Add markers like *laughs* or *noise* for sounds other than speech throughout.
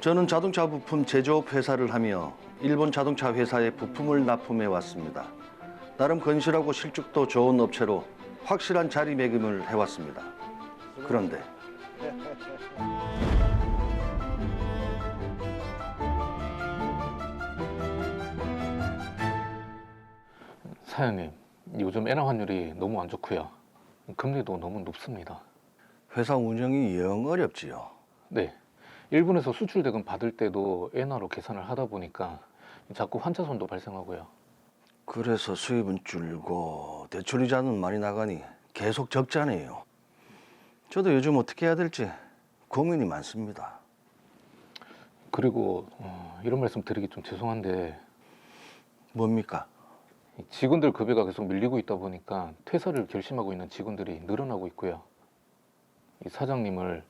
저는 자동차 부품 제조업 회사를 하며 일본 자동차 회사에 부품을 납품해 왔습니다. 나름 건실하고 실적도 좋은 업체로 확실한 자리매김을 해왔습니다. 그런데 사장님, 요즘 엔화 환율이 너무 안 좋고요. 금리도 너무 높습니다. 회사 운영이 영 어렵지요. 네. 일본에서 수출 대금 받을 때도 엔화로 계산을 하다 보니까 자꾸 환차손도 발생하고요. 그래서 수입은 줄고 대출 이자는 많이 나가니 계속 적자네요. 저도 요즘 어떻게 해야 될지 고민이 많습니다. 그리고 어, 이런 말씀 드리기 좀 죄송한데 뭡니까? 이 직원들 급여가 계속 밀리고 있다 보니까 퇴사를 결심하고 있는 직원들이 늘어나고 있고요. 이 사장님을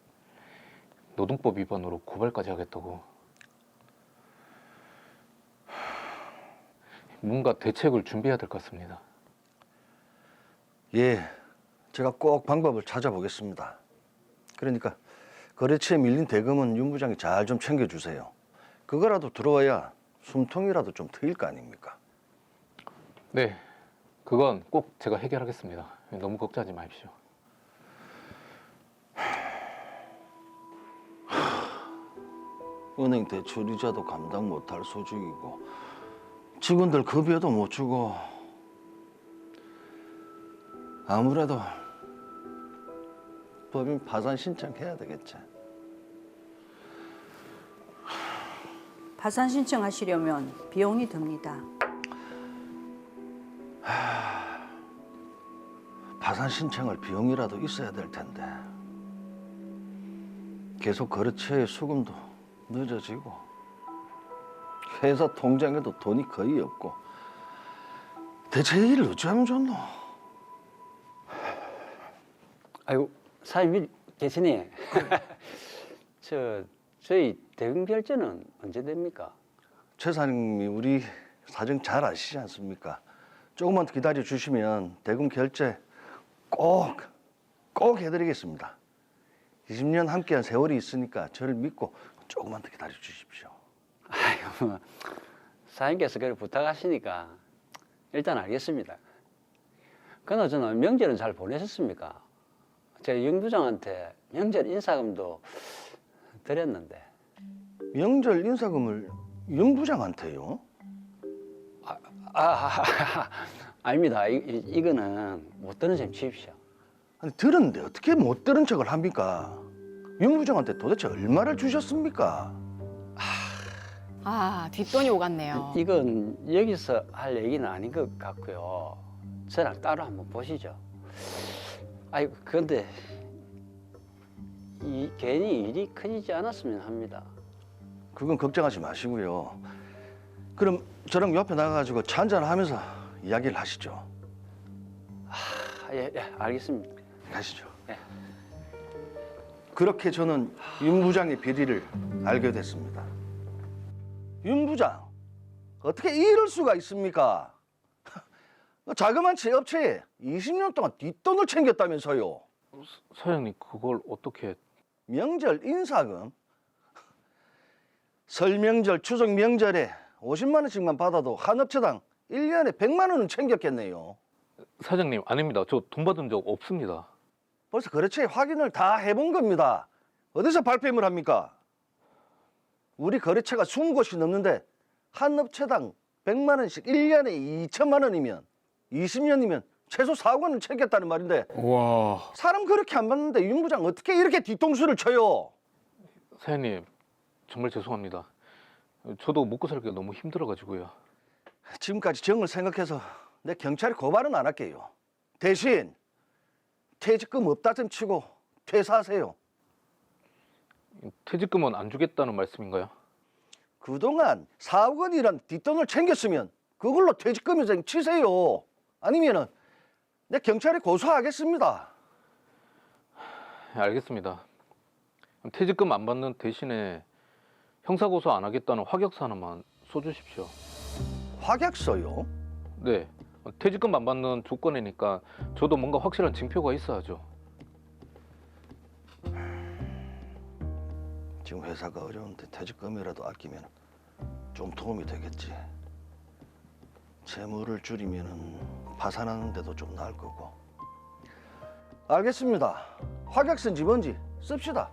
노동법 위반으로 고발까지 하겠다고. *sighs* 뭔가 대책을 준비해야 될 것 같습니다. 예, 제가 꼭 방법을 찾아보겠습니다. 그러니까 거래처에 밀린 대금은 윤 부장이 잘 좀 챙겨주세요. 그거라도 들어와야 숨통이라도 좀 트일 거 아닙니까? 네, 그건 꼭 제가 해결하겠습니다. 너무 걱정하지 마십시오. 은행 대출 이자도 감당 못할 소식이고 직원들 급여도 못 주고 아무래도 법인 파산 신청해야 되겠지. 파산 신청하시려면 비용이 듭니다. 파산 신청할 비용이라도 있어야 될 텐데 계속 거래처의 수금도 늦어지고 회사 통장에도 돈이 거의 없고 대체 이 일을 어찌하면 좋노? 아이고 사장님 계시니? *laughs* 저 저희 대금 결제는 언제 됩니까? 최 사장님이 우리 사정 잘 아시지 않습니까? 조금만 더 기다려 주시면 대금 결제 꼭, 꼭 해드리겠습니다. 20년 함께한 세월이 있으니까 저를 믿고 조금만 더 기다려 주십시오. 아이고 뭐, 사장님께서 그걸 부탁하시니까 일단 알겠습니다. 그나저나 명절은 잘 보내셨습니까? 제가 영 부장한테 명절 인사금도 드렸는데 명절 인사금을 윤 부장한테요? 아, 아, 아닙니다. 이, 이, 이거는 못 드는 셈 치십시오. 아니 들었는데 어떻게 못 들은 척을 합니까? 윤 부장한테 도대체 얼마를 주셨습니까? 아, 뒷돈이 오갔네요. 이건 여기서 할 얘기는 아닌 것 같고요. 저랑 따로 한번 보시죠. 아이 그런데 이 괜히 일이 커지지 않았으면 합니다. 그건 걱정하지 마시고요. 그럼 저랑 옆에 나가가지고 차 한잔 하면서 이야기를 하시죠. 아, 예, 예, 알겠습니다. 가시죠. 네. 그렇게 저는 윤 부장의 비리를 알게 됐습니다. 윤 부장, 어떻게 이럴 수가 있습니까? *laughs* 자그마한 제 업체에 20년 동안 뒷돈을 챙겼다면서요. 사장님, 그걸 어떻게... 명절 인사금, 설 명절, 추석 명절에 50만 원씩만 받아도 한 업체당 1년에 100만 원은 챙겼겠네요. 사장님, 아닙니다. 저 돈 받은 적 없습니다. 벌써 거래처에 확인을 다 해본 겁니다. 어디서 발뺌을 합니까? 우리 거래처가 20곳이 넘는데 한 업체당 100만 원씩 1년에 2천만 원이면 20년이면 최소 4억 원을 챙겼다는 말인데 와... 사람 그렇게 안 받는데 윤 부장 어떻게 이렇게 뒤통수를 쳐요? 사장님, 정말 죄송합니다. 저도 먹고 살기가 너무 힘들어가지고요. 지금까지 정을 생각해서 내 경찰에 고발은 안 할게요. 대신 퇴직금 없다 좀 치고 퇴사하세요. 퇴직금은 안 주겠다는 말씀인가요? 그동안 4억 원이란 뒷돈을 챙겼으면 그걸로 퇴직금을 좀 치세요. 아니면은 내 경찰에 고소하겠습니다. 네, 알겠습니다. 그럼 퇴직금 안 받는 대신에 형사고소 안 하겠다는 확약서 하나만 써주십시오. 확약서요? 네. 퇴직금 안 받는 조건이니까 저도 뭔가 확실한 징표가 있어야죠. 지금 회사가 어려운데 퇴직금이라도 아끼면 좀 도움이 되겠지. 재물을 줄이면은 파산하는 데도 좀 나을 거고. 알겠습니다. 확약선지 뭔지 씁시다.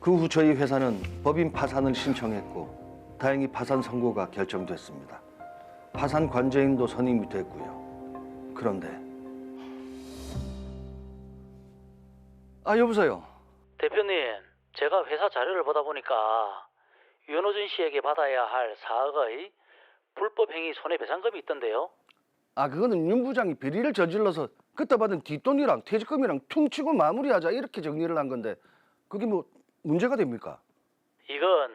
그 후 저희 회사는 법인 파산을 신청했고 다행히 파산 선고가 결정됐습니다. 파산 관제인도 선임이 됐고요. 그런데 아 여보세요. 대표님, 제가 회사 자료를 보다 보니까 윤호준 씨에게 받아야 할 4억의 불법 행위 손해배상금이 있던데요. 아 그거는 윤 부장이 비리를 저질러서 그때 받은 뒷돈이랑 퇴직금이랑 퉁치고 마무리하자 이렇게 정리를 한 건데 그게 뭐 문제가 됩니까? 이건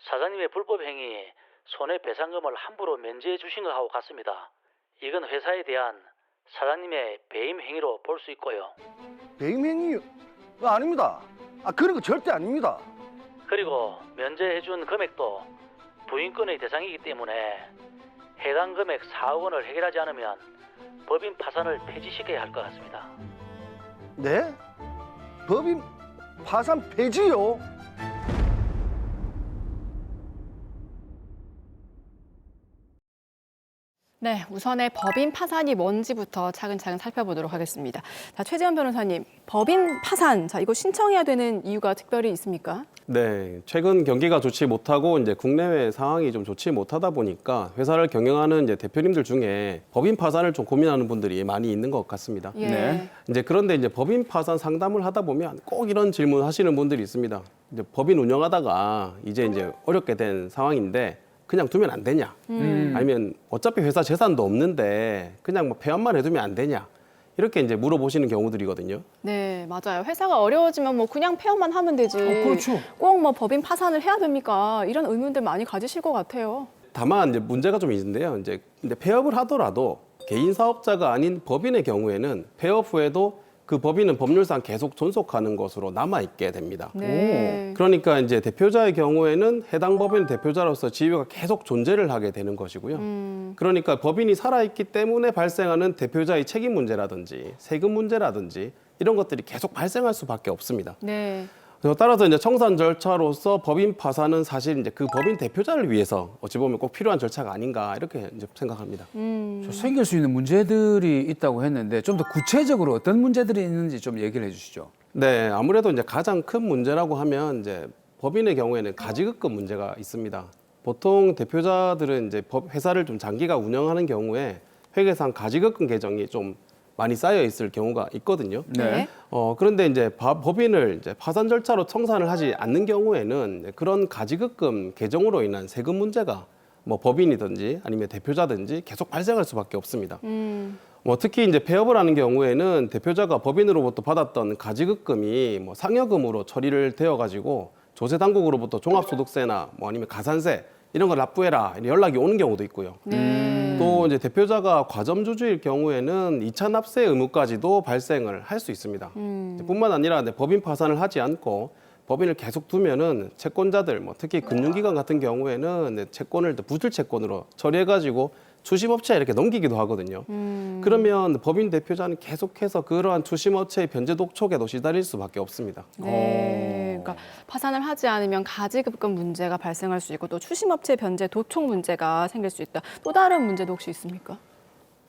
사장님의 불법 행위 손해배상금을 함부로 면제해 주신 것하고 같습니다. 이건 회사에 대한 사장님의 배임 행위로 볼 수 있고요. 배임 행위 아, 아닙니다. 아 그런 거 절대 아닙니다. 그리고 면제해 준 금액도 부인권의 대상이기 때문에 해당 금액 4억 원을 해결하지 않으면 법인 파산을 폐지시켜야 할 것 같습니다. 네? 법인 파산 폐지요? 네, 우선의 법인 파산이 뭔지부터 차근차근 살펴보도록 하겠습니다. 자, 최재현 변호사님, 법인 파산, 자, 이거 신청해야 되는 이유가 특별히 있습니까? 네, 최근 경기가 좋지 못하고 이제 국내외 상황이 좀 좋지 못하다 보니까 회사를 경영하는 이제 대표님들 중에 법인 파산을 좀 고민하는 분들이 많이 있는 것 같습니다. 예. 네. 이제 그런데 이제 법인 파산 상담을 하다 보면 꼭 이런 질문 하시는 분들이 있습니다. 이제 법인 운영하다가 이제 이제 어렵게 된 상황인데 그냥 두면 안 되냐? 음. 아니면 어차피 회사 재산도 없는데 그냥 뭐 폐업만 해두면 안 되냐? 이렇게 이제 물어보시는 경우들이거든요. 네, 맞아요. 회사가 어려워지면 뭐 그냥 폐업만 하면 되지. 어, 그렇죠. 꼭 뭐 법인 파산을 해야 됩니까? 이런 의문들 많이 가지실 것 같아요. 다만 이제 문제가 좀 있는데요. 이제 근데 폐업을 하더라도 개인 사업자가 아닌 법인의 경우에는 폐업 후에도 그 법인은 법률상 계속 존속하는 것으로 남아 있게 됩니다. 네. 그러니까 이제 대표자의 경우에는 해당 법인 대표자로서 지위가 계속 존재를 하게 되는 것이고요. 음, 그러니까 법인이 살아있기 때문에 발생하는 대표자의 책임 문제라든지 세금 문제라든지 이런 것들이 계속 발생할 수밖에 없습니다. 네. 그래서 따라서 이제 청산 절차로서 법인 파산은 사실 이제 그 법인 대표자를 위해서 어찌 보면 꼭 필요한 절차가 아닌가 이렇게 이제 생각합니다. 음. 저 생길 수 있는 문제들이 있다고 했는데 좀 더 구체적으로 어떤 문제들이 있는지 좀 얘기를 해주시죠. 네, 아무래도 이제 가장 큰 문제라고 하면 이제 법인의 경우에는 가지급금 문제가 있습니다. 보통 대표자들은 이제 법 회사를 좀 장기가 운영하는 경우에 회계상 가지급금 계정이 좀 많이 쌓여 있을 경우가 있거든요. 네. 어, 그런데 이제 바- 법인을 이제 파산 절차로 청산을 하지 않는 경우에는 그런 가지급금 계정으로 인한 세금 문제가 뭐 법인이든지 아니면 대표자든지 계속 발생할 수밖에 없습니다. 음. 뭐 특히 이제 폐업을 하는 경우에는 대표자가 법인으로부터 받았던 가지급금이 뭐 상여금으로 처리를 되어 가지고 조세 당국으로부터 종합소득세나 뭐 아니면 가산세 이런 걸 납부해라 연락이 오는 경우도 있고요. 네. 또 이제 대표자가 과점주주일 경우에는 이차 납세 의무까지도 발생을 할 수 있습니다. 음. 뿐만 아니라 이제 법인 파산을 하지 않고 법인을 계속 두면은 채권자들 뭐 특히 금융기관 같은 경우에는 채권을 또 부실 채권으로 처리해가지고 추심업체에 이렇게 넘기기도 하거든요. 음. 그러면 법인 대표자는 계속해서 그러한 추심업체의 변제 독촉에도 시달릴 수밖에 없습니다. 네. 그러니까 파산을 하지 않으면 가지급금 문제가 발생할 수 있고 또 추심업체 변제 도촉 문제가 생길 수 있다. 또 다른 문제도 혹시 있습니까?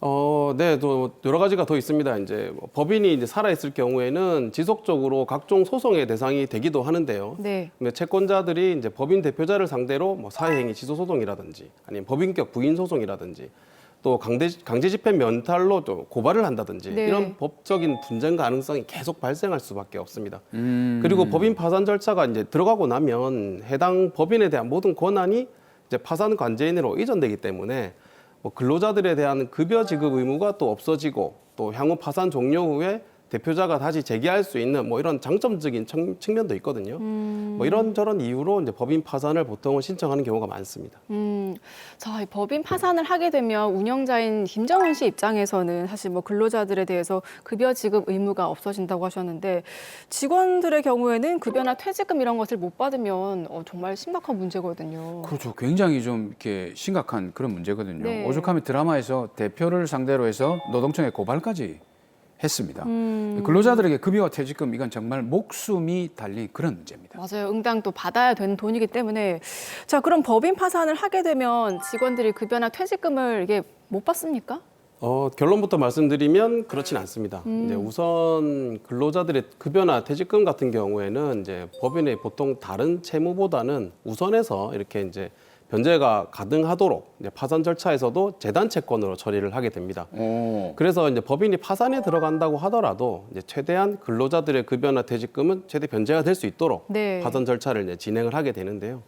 어, 네, 또 여러 가지가 더 있습니다. 이제 뭐 법인이 이제 살아있을 경우에는 지속적으로 각종 소송의 대상이 되기도 하는데요. 네. 근데 채권자들이 이제 법인 대표자를 상대로 뭐 사회행위 취소 소송이라든지 아니면 법인격 부인 소송이라든지 또 강제 강제 집행 면탈로 또 고발을 한다든지 네. 이런 법적인 분쟁 가능성이 계속 발생할 수밖에 없습니다. 그리고 법인 파산 절차가 이제 들어가고 나면 해당 법인에 대한 모든 권한이 이제 파산 관제인으로 이전되기 때문에 뭐 근로자들에 대한 급여 지급 의무가 또 없어지고 또 향후 파산 종료 후에 대표자가 다시 재기할 수 있는 뭐 이런 장점적인 청- 측면도 있거든요. 뭐 이런 저런 이유로 이제 법인 파산을 보통은 신청하는 경우가 많습니다. 음, 자, 이 법인 파산을 하게 되면 운영자인 김정은 씨 입장에서는 사실 뭐 근로자들에 대해서 급여 지급 의무가 없어진다고 하셨는데 직원들의 경우에는 급여나 퇴직금 이런 것을 못 받으면 어, 정말 심각한 문제거든요. 그렇죠. 굉장히 좀 이렇게 심각한 그런 문제거든요. 네. 오죽하면 드라마에서 대표를 상대로 해서 노동청에 고발까지 했습니다. 음. 근로자들에게 급여와 퇴직금 이건 정말 목숨이 달린 그런 문제입니다. 맞아요. 응당 또 받아야 되는 돈이기 때문에 자, 그럼 법인 파산을 하게 되면 직원들이 급여나 퇴직금을 이게 못 받습니까? 어, 결론부터 말씀드리면 그렇진 않습니다. 이제 우선 근로자들의 급여나 퇴직금 같은 경우에는 이제 법인의 보통 다른 채무보다는 우선해서 이렇게 이제 변제가 가능하도록 이제 파산 절차에서도 재단 채권으로 처리를 하게 됩니다. 오. 그래서 이제 법인이 파산에 들어간다고 하더라도 이제 최대한 근로자들의 급여나 퇴직금은 최대 변제가 될 수 있도록 네. 파산 절차를 이제 진행을 하게 되는데요.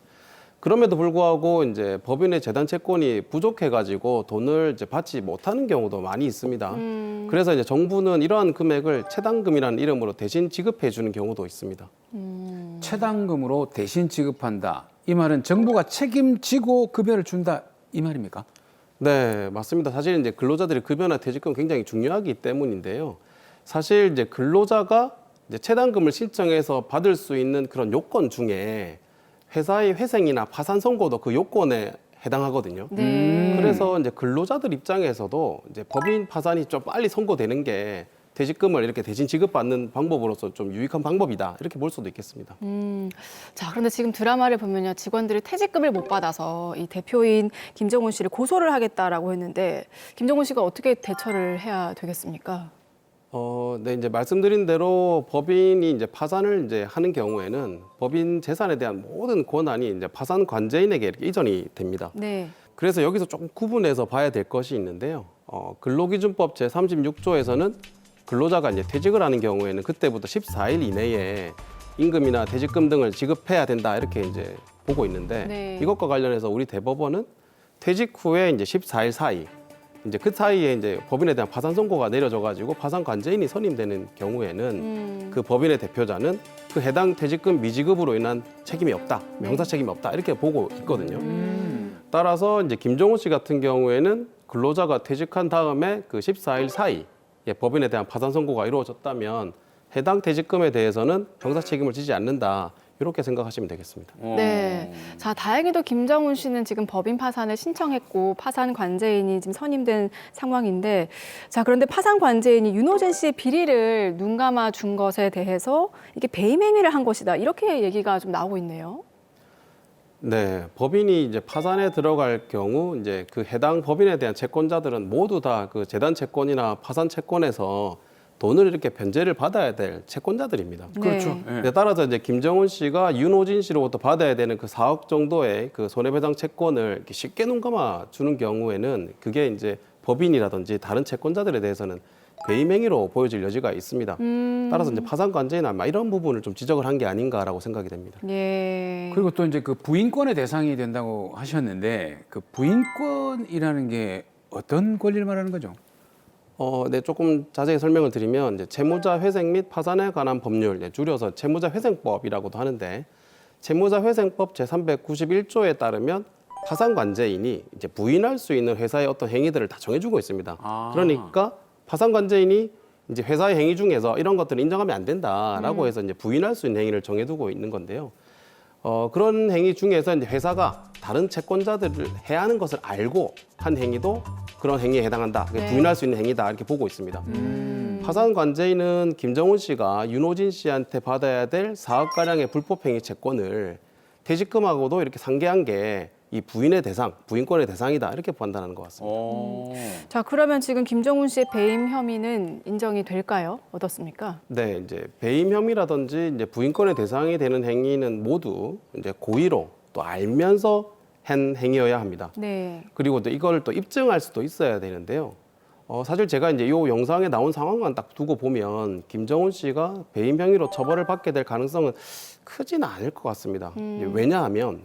그럼에도 불구하고 이제 법인의 재단 채권이 부족해가지고 돈을 이제 받지 못하는 경우도 많이 있습니다. 음. 그래서 이제 정부는 이러한 금액을 채당금이라는 이름으로 대신 지급해 주는 경우도 있습니다. 최당금으로 대신 지급한다. 이 말은 정부가 책임지고 급여를 준다 이 말입니까? 네, 맞습니다. 사실 이제 근로자들의 급여나 퇴직금 굉장히 중요하기 때문인데요. 사실 이제 근로자가 이제 채당금을 신청해서 받을 수 있는 그런 요건 중에 회사의 회생이나 파산 선고도 그 요건에 해당하거든요. 네. 그래서 이제 근로자들 입장에서도 이제 법인 파산이 좀 빨리 선고되는 게 퇴직금을 이렇게 대신 지급받는 방법으로서 좀 유익한 방법이다 이렇게 볼 수도 있겠습니다. 음, 자, 그런데 지금 드라마를 보면요. 직원들이 퇴직금을 못 받아서 이 대표인 김정은 씨를 고소를 하겠다라고 했는데 김정은 씨가 어떻게 대처를 해야 되겠습니까? 어, 네, 이제 말씀드린 대로 법인이 이제 파산을 이제 하는 경우에는 법인 재산에 대한 모든 권한이 이제 파산 관제인에게 이렇게 이전이 됩니다. 네. 그래서 여기서 조금 구분해서 봐야 될 것이 있는데요. 어, 근로기준법 제 36조에서는 근로자가 이제 퇴직을 하는 경우에는 그때부터 14일 이내에 임금이나 퇴직금 등을 지급해야 된다 이렇게 이제 보고 있는데 네. 이것과 관련해서 우리 대법원은 퇴직 후에 이제 14일 사이 이제 그 사이에 이제 법인에 대한 파산 선고가 내려져 가지고 파산 관제인이 선임되는 경우에는 음, 그 법인의 대표자는 그 해당 퇴직금 미지급으로 인한 책임이 없다, 형사 책임이 없다 이렇게 보고 있거든요. 따라서 이제 김종호 씨 같은 경우에는 근로자가 퇴직한 다음에 그 14일 사이 에 법인에 대한 파산 선고가 이루어졌다면 해당 퇴직금에 대해서는 형사 책임을 지지 않는다 이렇게 생각하시면 되겠습니다. 네. 자, 다행히도 김정은 씨는 지금 법인 파산을 신청했고 파산 관제인이 지금 선임된 상황인데 자, 그런데 파산 관제인이 윤호진 씨의 비리를 눈 감아 준 것에 대해서 이게 배임 행위를 한 것이다. 이렇게 얘기가 좀 나오고 있네요. 네, 법인이 이제 파산에 들어갈 경우 이제 그 해당 법인에 대한 채권자들은 모두 다 그 재단 채권이나 파산 채권에서 돈을 이렇게 변제를 받아야 될 채권자들입니다. 그렇죠. 네. 예. 네, 따라서 이제 김정은 씨가 윤호진 씨로부터 받아야 되는 그 4억 정도의 그 손해배상 채권을 이렇게 쉽게 눈 감아 주는 경우에는 그게 이제 법인이라든지 다른 채권자들에 대해서는 행위로 보여질 여지가 있습니다. 음, 따라서 이제 파산 관제나 이런 부분을 좀 지적을 한 게 아닌가라고 생각이 됩니다. 예. 그리고 또 이제 그 부인권의 대상이 된다고 하셨는데 그 부인권이라는 게 어떤 권리를 말하는 거죠? 어, 네, 조금 자세히 설명을 드리면 이제 채무자 회생 및 파산에 관한 법률, 네, 줄여서 채무자 회생법이라고도 하는데 채무자 회생법 제 391조에 따르면 파산 관제인이 이제 부인할 수 있는 회사의 어떤 행위들을 다 정해주고 있습니다. 아. 그러니까 파산 관제인이 이제 회사의 행위 중에서 이런 것들을 인정하면 안 된다라고 해서 이제 부인할 수 있는 행위를 정해두고 있는 건데요. 어, 그런 행위 중에서 이제 회사가 다른 채권자들을 해야 하는 것을 알고 한 행위도 그런 행위에 해당한다. 네. 부인할 수 있는 행위다 이렇게 보고 있습니다. 음. 파산 관제인은 김정은 씨가 윤호진 씨한테 받아야 될 4억 가량의 불법 행위 채권을 퇴직금하고도 이렇게 상계한 게 이 부인의 대상, 부인권의 대상이다 이렇게 판단하는 것 같습니다. 오. 자, 그러면 지금 김정은 씨의 배임 혐의는 인정이 될까요? 어떻습니까? 네, 이제 배임 혐의라든지 이제 부인권의 대상이 되는 행위는 모두 이제 고의로 또 알면서 한 행위여야 합니다. 네. 그리고 또 이걸 또 입증할 수도 있어야 되는데요. 어, 사실 제가 이제 이 영상에 나온 상황만 딱 두고 보면 김정은 씨가 배임 행위로 처벌을 받게 될 가능성은 크지는 않을 것 같습니다. 이제 왜냐하면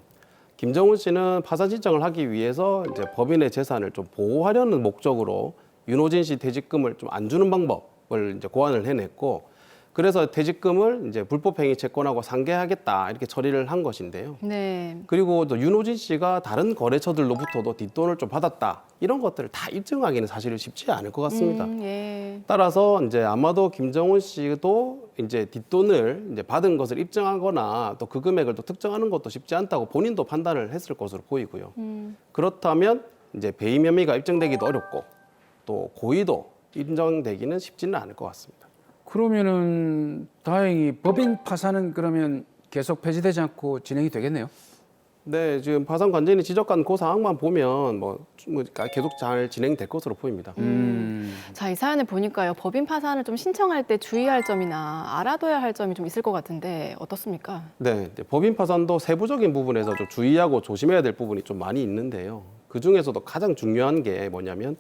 김정은 씨는 파산 신청을 하기 위해서 이제 법인의 재산을 좀 보호하려는 목적으로 윤호진 씨 퇴직금을 좀 안 주는 방법 방법을 이제 고안을 해냈고 그래서 퇴직금을 이제 불법행위 채권하고 상계하겠다 이렇게 처리를 한 것인데요. 네. 그리고 또 윤호진 씨가 다른 거래처들로부터도 뒷돈을 좀 받았다 이런 것들을 다 입증하기는 사실 쉽지 않을 것 같습니다. 음, 예. 따라서 이제 아마도 김정은 씨도 이제 뒷돈을 이제 받은 것을 입증하거나 또 그 금액을 또 특정하는 것도 쉽지 않다고 본인도 판단을 했을 것으로 보이고요. 음. 그렇다면 이제 배임 혐의가 입증되기도 어렵고 또 고의도 인정되기는 쉽지는 않을 것 같습니다. 그러면은 다행히 법인 파산은 그러면 계속 폐지되지 않고 진행이 되겠네요. 네, 지금 파산 관제인이 지적한 그 사항만 보면 뭐, 뭐 계속 잘 진행될 것으로 보입니다. 음. 자, 이 사연을 보니까요. 법인 파산을 좀 신청할 때 주의할 점이나 알아둬야 할 점이 좀 있을 것 같은데 어떻습니까? 네, 이제 법인 파산도 세부적인 부분에서 좀 주의하고 조심해야 될 부분이 좀 많이 있는데요. 그 중에서도 가장 중요한 게 뭐냐면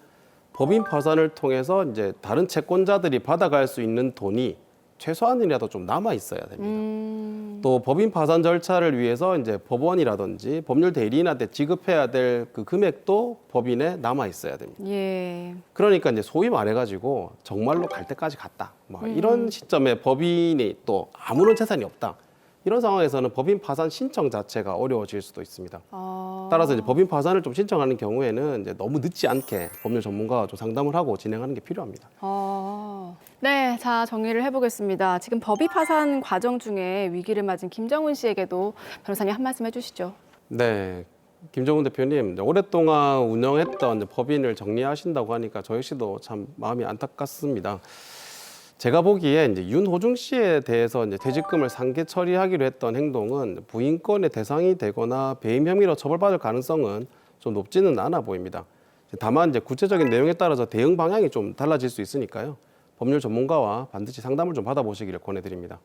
법인 파산을 통해서 이제 다른 채권자들이 받아갈 수 있는 돈이 최소한이라도 좀 남아 있어야 됩니다. 음. 또 법인 파산 절차를 위해서 이제 법원이라든지 법률 대리인한테 지급해야 될 그 금액도 법인에 남아 있어야 됩니다. 예. 그러니까 이제 소위 말해가지고 정말로 갈 때까지 갔다. 뭐 이런 시점에 법인이 또 아무런 재산이 없다. 이런 상황에서는 법인 파산 신청 자체가 어려워질 수도 있습니다. 어. 따라서 이제 법인 파산을 좀 신청하는 경우에는 이제 너무 늦지 않게 법률 전문가와 좀 상담을 하고 진행하는 게 필요합니다. 어. 네, 자 정리를 해보겠습니다. 지금 법이 파산 과정 중에 위기를 맞은 김정은 씨에게도 변호사님 한 말씀 해주시죠. 네. 김정은 대표님, 오랫동안 운영했던 법인을 정리하신다고 하니까 저 역시도 참 마음이 안타깝습니다. 제가 보기에 이제 윤호중 씨에 대해서 이제 퇴직금을 상계 처리하기로 했던 행동은 부인권의 대상이 되거나 배임 혐의로 처벌받을 가능성은 좀 높지는 않아 보입니다. 다만 이제 구체적인 내용에 따라서 대응 방향이 좀 달라질 수 있으니까요. 법률 전문가와 반드시 상담을 좀 받아보시기를 권해드립니다.